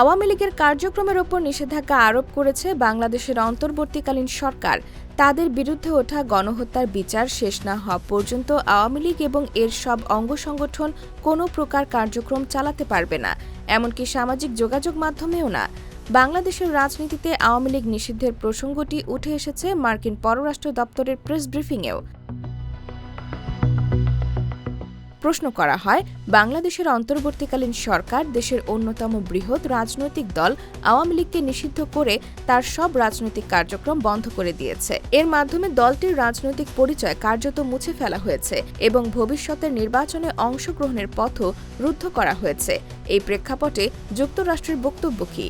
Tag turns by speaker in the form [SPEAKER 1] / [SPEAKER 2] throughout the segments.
[SPEAKER 1] আওয়ামী লীগের কার্যক্রমের ওপর নিষেধাজ্ঞা আরোপ করেছে বাংলাদেশের অন্তর্বর্তীকালীন সরকার। তাদের বিরুদ্ধে ওঠা গণহত্যার বিচার শেষ না হওয়া পর্যন্ত আওয়ামী লীগ এবং এর সব অঙ্গ সংগঠন কোনো প্রকার কার্যক্রম চালাতে পারবে না। এমনকি সামাজিক যোগাযোগ মাধ্যমেও না। বাংলাদেশের রাজনীতিতে আওয়ামী লীগ নিষিদ্ধের প্রসঙ্গটি উঠে এসেছে মার্কিন পররাষ্ট্র দপ্তরের প্রেস ব্রিফিংয়েও। প্রশ্ন করা হয়, বাংলাদেশের অন্তর্বর্তীকালীন সরকার দেশের অন্যতম বৃহৎ রাজনৈতিক দল আওয়ামী লীগকে নিষিদ্ধ করে তার সব রাজনৈতিক কার্যক্রম বন্ধ করে দিয়েছে। এর মাধ্যমে দলটির রাজনৈতিক পরিচয় কার্যত মুছে ফেলা হয়েছে এবং ভবিষ্যতের নির্বাচনে অংশগ্রহণের পথও রুদ্ধ করা হয়েছে। এই প্রেক্ষাপটে যুক্তরাষ্ট্রের বক্তব্য কী?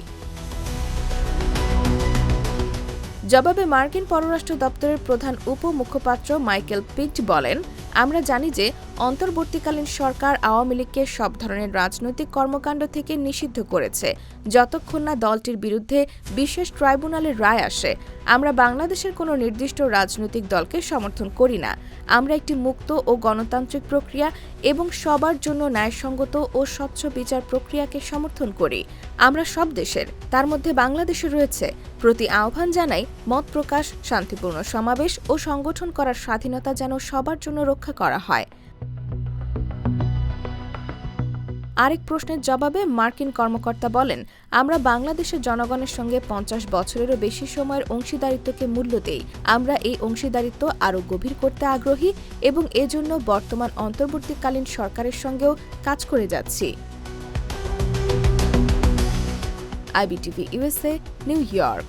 [SPEAKER 1] জবাবে মার্কিন পররাষ্ট্র দপ্তরের প্রধান উপমুখপাত্র মাইকেল পিট বলেন, আমরা জানি যে অন্তর্বর্তীকালীন সরকার আওয়ামী লীগকে সব ধরনের রাজনৈতিক কর্মকাণ্ড থেকে নিষিদ্ধ করেছে। যতক্ষণ না দলটির বিরুদ্ধে বিশেষ ট্রাইব্যুনালের রায় আসে, আমরা বাংলাদেশের কোনো নির্দিষ্ট রাজনৈতিক দলকে সমর্থন করি না। আমরা একটি মুক্ত ও গণতান্ত্রিক প্রক্রিয়া এবং সবার জন্য ন্যায়সঙ্গত ও স্বচ্ছ বিচার প্রক্রিয়াকে সমর্থন করি। আমরা সব দেশের, তার মধ্যে বাংলাদেশে রয়েছে, প্রতি আহ্বান জানাই মত প্রকাশ, শান্তিপূর্ণ সমাবেশ ও সংগঠন করার স্বাধীনতা যেন সবার জন্য রক্ষা করা হয়। আরেক প্রশ্নের জবাবে মার্কিন কর্মকর্তা বলেন, আমরা বাংলাদেশের জনগণের সঙ্গে পঞ্চাশ বছরেরও বেশি সময়ের অংশীদারিত্বকে মূল্য দেই। আমরা এই অংশীদারিত্ব আরও গভীর করতে আগ্রহী এবং এজন্য বর্তমান অন্তর্বর্তীকালীন সরকারের সঙ্গেও কাজ করে যাচ্ছি। IBTV USA New York.